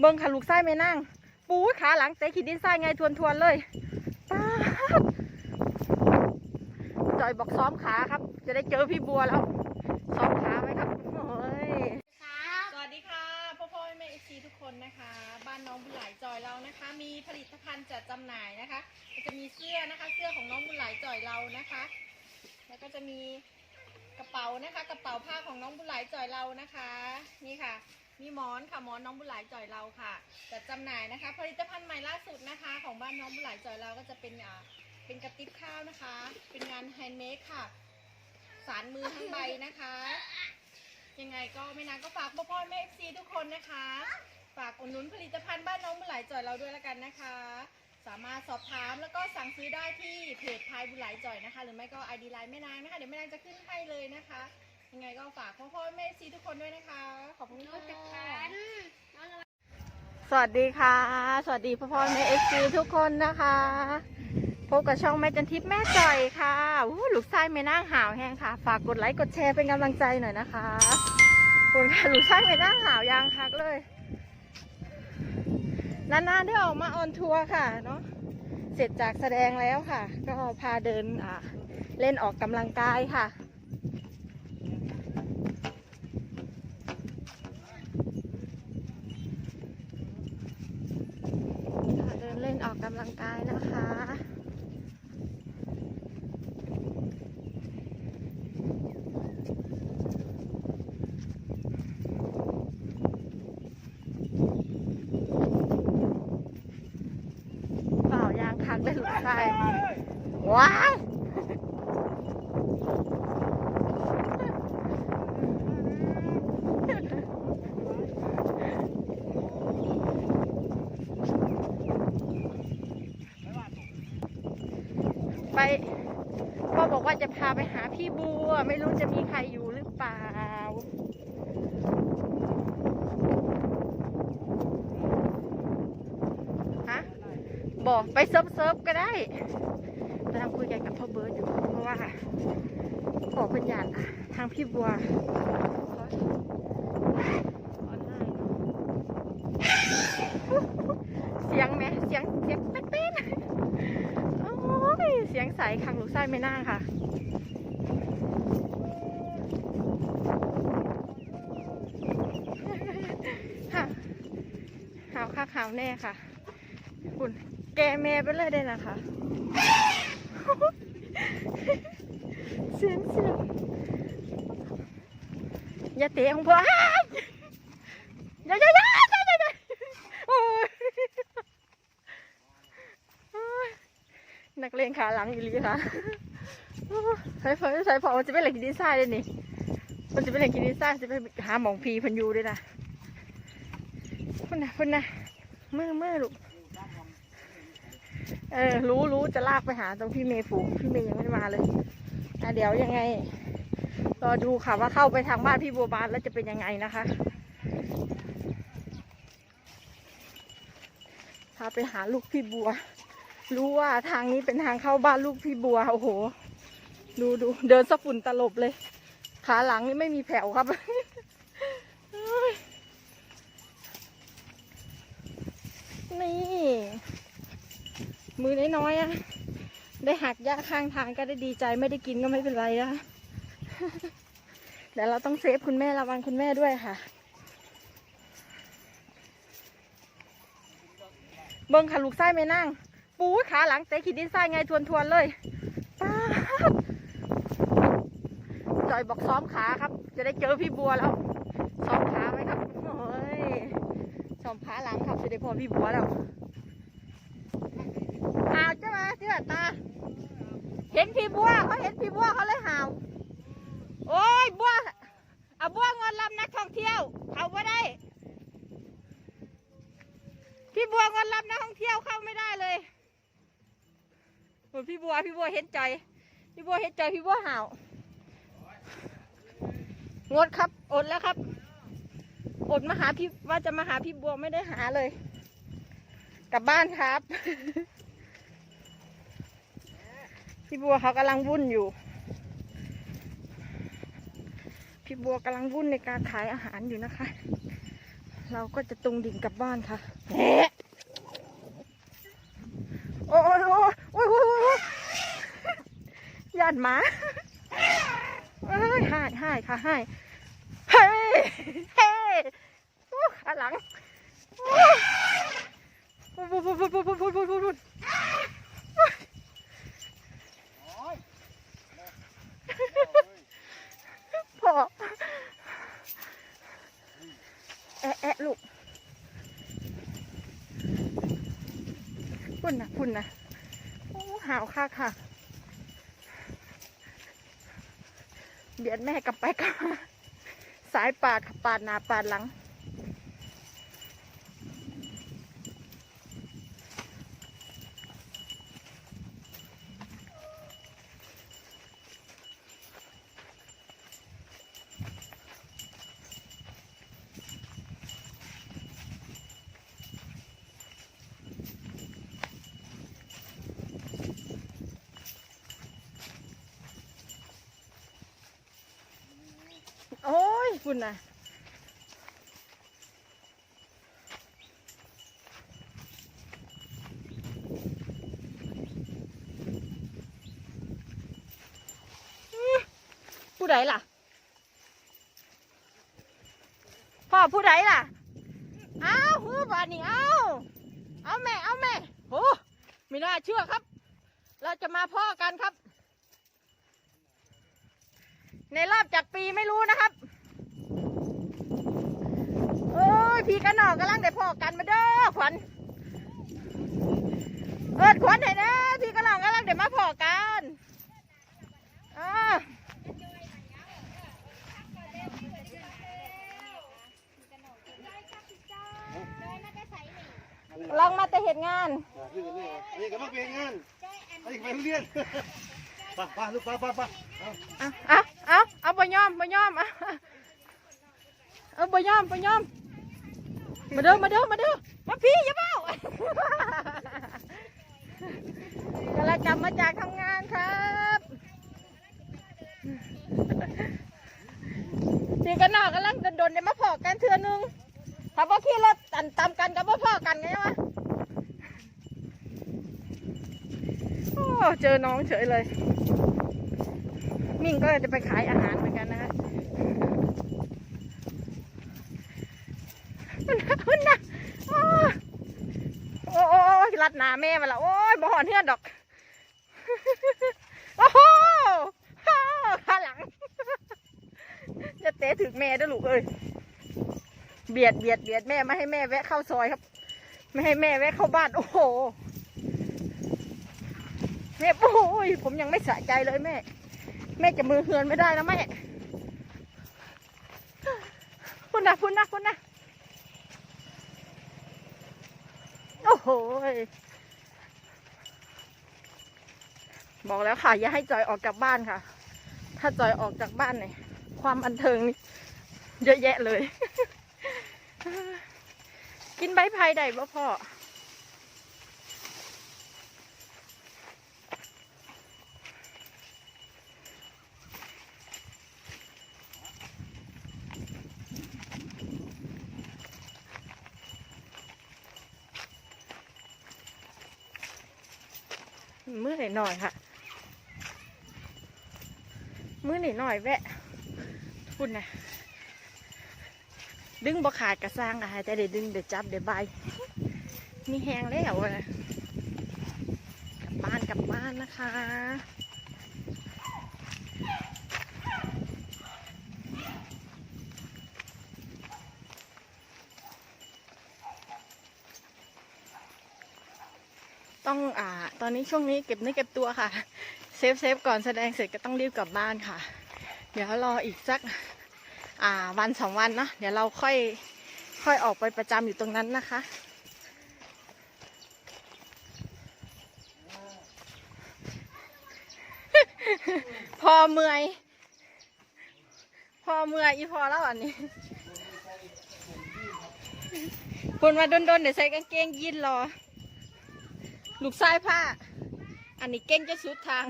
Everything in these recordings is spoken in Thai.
เบิ้งค่ะลูกไส้ไม่นั่ง ปูขาหลังเตะขีดดินไส้ไงทวนทวนๆเลยป๊าจอยบอกซ้อมขาครับ จะได้เจอพี่บัวแล้วซ้อมขาไหมครับโอ้ยสวัสดีค่ะพ่อพ่อแม่เอซีทุกคนนะคะ บ้านน้องบุญหลายจอยเรานะคะ มีผลิตภัณฑ์จัดจำหน่ายนะคะ จะมีเสื้อนะคะ เสื้อของน้องบุญหลายจอยเรานะคะ แล้วก็จะมีกระเป๋านะคะ กระเป๋าผ้าของน้องบุญหลายจอยเรานะคะ นี่ค่ะ มีหมอนค่ะหมอนน้องบุหลายจอยเราค่ะจัดจำหน่ายนะคะ ผลิตภัณฑ์ใหม่ล่าสุดนะคะ ของบ้านน้องบุหลายจอยเราก็จะเป็นอ่าเป็นกระติบข้าวนะคะ เป็นงานแฮนด์เมดค่ะ สารมือทั้งใบนะคะ ยังไงก็ไม่นานก็ฝากพ่อพ่อแม่เอฟซีทุกคนนะคะ ฝากอุดหนุนผลิตภัณฑ์บ้านน้องบุหลายจ่อยเราด้วยแล้วกันนะคะ สามารถสอบถามแล้วก็สั่งซื้อได้ที่เพจพายบุหลายจ่อยนะคะ หรือไม่ก็ไอดีไลน์แม่นางนะคะเดี๋ยวแม่นางจะขึ้นให้เลยนะคะ ยังไงก็ฝากพ่อพ่อแม่เอฟซีทุกคนด้วยนะคะ ขอบคุณน้องจะค่ะขันน้องระวังสวัสดีค่ะ สวัสดีพ่อพ่อแม่เอฟซีทุกคนนะคะ พบกับช่องแม่จันทิพย์แม่จ่อยค่ะอู้ลูกไส้ไม่นั่งหาวแห้งค่ะ ฝากกดไลค์กดแชร์เป็นกำลังใจหน่อยนะคะคุณค่ะลูกไส้ไม่นั่งหาวยางคักเลยนานๆได้ออกมาออนทัวร์ค่ะเนาะเสร็จจากแสดงแล้วค่ะ ก็พาเดินอ่าเล่นออกกำลังกายค่ะ พาเดินเล่นออกกำลังกาย นะคะ เปล่ายางคักได้หลุดใส่ว้ายไปพ่อบอกว่าจะพาไปหาพี่บัว ไม่ รู้จะมีใครอยู่หรือเปล่า ฮะ บอกไปเซิร์ฟเซิร์ฟก็ได้กำลังคุยกันกับพ่อเบิร์ดอยู่ เพราะว่าขอเป็นญาติอะทางพี่บัวเสียงไหมเสียงเสียงเต้นๆโอ้ยเสียงใสขังลูกไส้ไม่น่าค่ะหาวค่ะหาว แน่ค่ะ คุณแกแม่ไปเลยได้นะคะเสียงเสียงอย่าเตะของพ่ออ้ายอย่าอย่าอย่าอย่าอย่าอย่าโอ้ยโอ้ยนักเลงขาหลังอีหลีค่ะโอ้ยใส่พอใส่พอมันจะเป็นเหล็กดีไซน์เลยนี่ มันจะเป็นเหล็กดีไซน์จะไปหาหมองพีพันอยูด้วยนะพุ่นนะพุ่นนะ มือมือลูก เออ รู้รู้จะลากไปหาตรงพี่เมย์ฝูงพี่เมย์ยังไม่มาเลยอะเดี๋ยวยังไง รอดูค่ะว่าเข้าไปทางบ้านพี่บัวบานแล้วจะเป็นยังไงนะคะ พาไปหาลูกพี่บัว รู้ว่าทางนี้เป็นทางเข้าบ้านลูกพี่บัว โอ้โห ดูดูเดินสะฝุ่นตลบเลย ขาหลังนี่ไม่มีแผ่วครับ นี่ มือน้อยๆอะได้หักหญ้าข้างทางก็ได้ดีใจไม่ได้กินก็ไม่เป็นไรนะเดี๋ยวเราต้องเซฟคุณแม่ระวังคุณแม่ด้วยค่ะ เบิ้งค่ะลูกไส้ไม่นั่ง ปูดขาหลังเตะขีดดินไส้ไงทวนทวนๆเลยป๊าดจอยบอกซ้อมขาครับ จะได้เจอพี่บัวแล้ว ซ้อมขาไหมครับโอ้ย ซ้อมขาหลังครับจะได้พอพี่บัวแล้วหาวใช่ไหมที่แบบตา เห็นพี่บัวเขาเห็นพี่บัวเขาเลยหาวโอ้ยบัวเอาบัวงอนลำนักท่องเที่ยว เขาไม่ได้ พี่บัวงอนลำนักท่องเที่ยวเข้าไม่ได้เลยโอ้ยพี่บัวพี่บัวเห็นใจ พี่บัวเห็นใจพี่บัวหาวงดครับอดแล้วครับ อดมาหาพี่ว่าจะมาหาพี่บัวไม่ได้หาเลย กลับบ้านครับ พี่บัวเขากำลังวุ่นอยู่ พี่บัวกำลังวุ่นในการขายอาหารอยู่นะคะ เราก็จะตรงดิ่งกลับบ้านค่ะโอ้ยโอ้ยโอ้ยโอ้ยโอ้ยยานหมาเอ้ยหายหายค่ะหายเฮ้ย ขาหลังอู้ปุ๊บปุ๊บปุ๊บปุ๊บปุ๊บปุ๊บปุ๊บปุ๊บพ่อแอะแอะลูกพุ่นนะพุ่นนะโอ้หาวค่ะค่ะ เบียดแม่กลับไปกลับมาสายปาดค่ะปาดหนาปาดหลัง โอ้ยคุณน่ะผู้ใดล่ะ พ่อผู้ใดล่ะเอาฮือบานนี่เอาเอาแม่ เอาแม่โอ้ไม่น่าเชื่อครับ เราจะมาพ่อกันครับ ในรอบจากปีไม่รู้นะครับ โอ้ย พี่กันหนอกกำลังได้พอกันมาเด้อขวัญเอิดขวัญเห็นนะพี่กันหนอกกำลังได้มาพอกันอ่าลังมาแต่เหตุงานอ่าคือกันนี่ไงอันนี้ก็มาเป็นงานอันนี้ก็เป็นเรียนไป้าป้าลูกป้าป้าป้าเอาเอาเอาเอาเอาบ่ยอมบ่ยอมเอาเอาบ่ยอมบ่ยอม มาเด้อมาเด้อมาเด้อมาพี่อย่าเบ้ากำลังกลับมาจากทำงานครับพี่กันนอกกำลังโดนๆเนี่ยมาพอกันเทือนึงถ้าบ่ขี่รถตันตามกันกับบ่พอกันไงวะโอ้เจอน้องเฉยเลย มิ่งก็จะไปขายอาหารเหมือนกันนะฮะมันนะมันนะโอ้ยโอ้ยโอ้ยรั ดนาแม่มาละโอ้ยบ่หอนเฮือนดอก โอ้โหฮ่าขาหลัง จะเตะถึงแม่ด้วยลูกเอ้ย เบียดเบียดเบียดแม่ไม่ให้แม่แวะเข้าซอยครับ ไม่ให้แม่แวะเข้าบ้าน โอ้โหแม่โอ้ยผมยังไม่สะใจเลยแม่ แม่จะมือเฮือนไม่ได้แล้วแม่พุ่นนะพุ่นนะพุ่นนะ โหบอกแล้วค่ะ อย่าให้จอยออกจากบ้านค่ะ ถ้าจอยออกจากบ้านเนี่ยความบันเทิงนี่เยอะแยะเลย กินใบไผ่ได้บ่พ่อ มือหน่อยหน่อยๆค่ะ มือหน่อยหน่อยๆแวะคุณนนะดึงบ่ขาดกระสร้างอะแต่เดี๋ยวดึงเดี๋ยวจับเดี๋ยวใบมีแหงแล้วอะกลับบ้านกลับบ้านนะคะ ต้องอ่า ตอนนี้ช่วงนี้เก็บเนื้อเก็บตัวค่ะ เซฟเซฟก่อนแสดงเสร็จก็ต้องรีบกลับบ้านค่ะ เดี๋ยวรออีกสักอ่าวันสองวันเนาะเดี๋ยวเราค่อยค่อยออกไปประจำอยู่ตรงนั้นนะคะพอเมื่อย พอเมื่อยอีพอแล้วอันนี้คนมาโดนๆเดี๋ยวใส่กางเกงยีนรอ ลูกชายผ้า อันนี้เก่งจะสุดทาง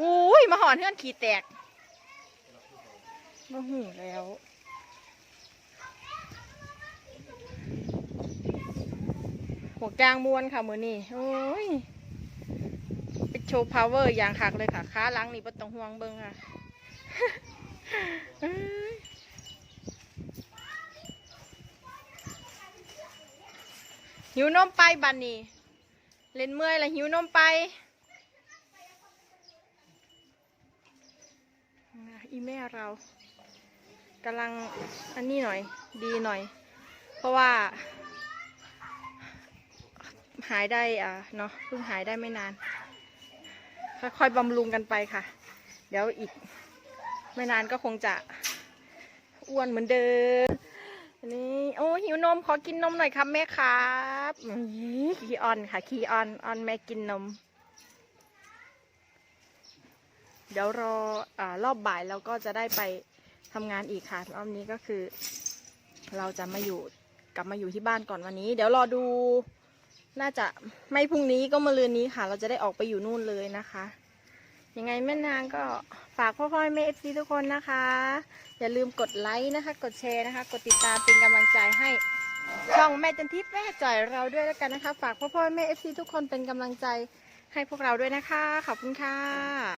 อุ้ย มาหอนเพื่อนขี่แตกมาหูแล้วหัวกลางมวนค่ะมือนี่โอ้ยไปโชว์พาวเวอร์อย่างคักเลยค่ะขาหลังนี่ปต้องห่วงเบิ้งค่ะ หิวนมไปบันนี่เล่นเมื่อยแล้วหิวนมไปอีแม่เรากำลังอันนี้หน่อย ดีหน่อย เพราะว่า หายได้อะเนาะเพิ่งหายได้ไม่นาน ค่อยๆบำรุงกันไปค่ะ เดี๋ยวอีก ไม่นานก็คงจะอ้วนเหมือนเดิมนนี้โอ้หิวนมขอกินนมหน่อยครับแม่ครับอื้อขี้ออนค่ะขี้ออนออนแม่กินนม เดี๋ยวรออรอบบ่ายเราก็จะได้ไปทำงานอีกค่ะรอบนี้ก็คือ เราจะมาอยู่กลับมาอยู่ที่บ้านก่อนวันนี้ เดี๋ยวรอดู น่าจะไม่พรุ่งนี้ก็มะรืนนี้ค่ะ เราจะได้ออกไปอยู่นู่นเลยนะคะ ยังไงแม่นางก็ฝากพ่อพ่อแม่เอฟซีทุกคนนะคะ อย่าลืมกดไลค์นะคะ กดแชร์นะคะ กดติดตามเป็นกำลังใจให้ช่องแม่จันทิพย์แม่จ่อยเราด้วยแล้วกันนะคะ ฝากพ่อพ่อแม่เอฟซีทุกคนเป็นกำลังใจให้พวกเราด้วยนะคะ ขอบคุณค่ะ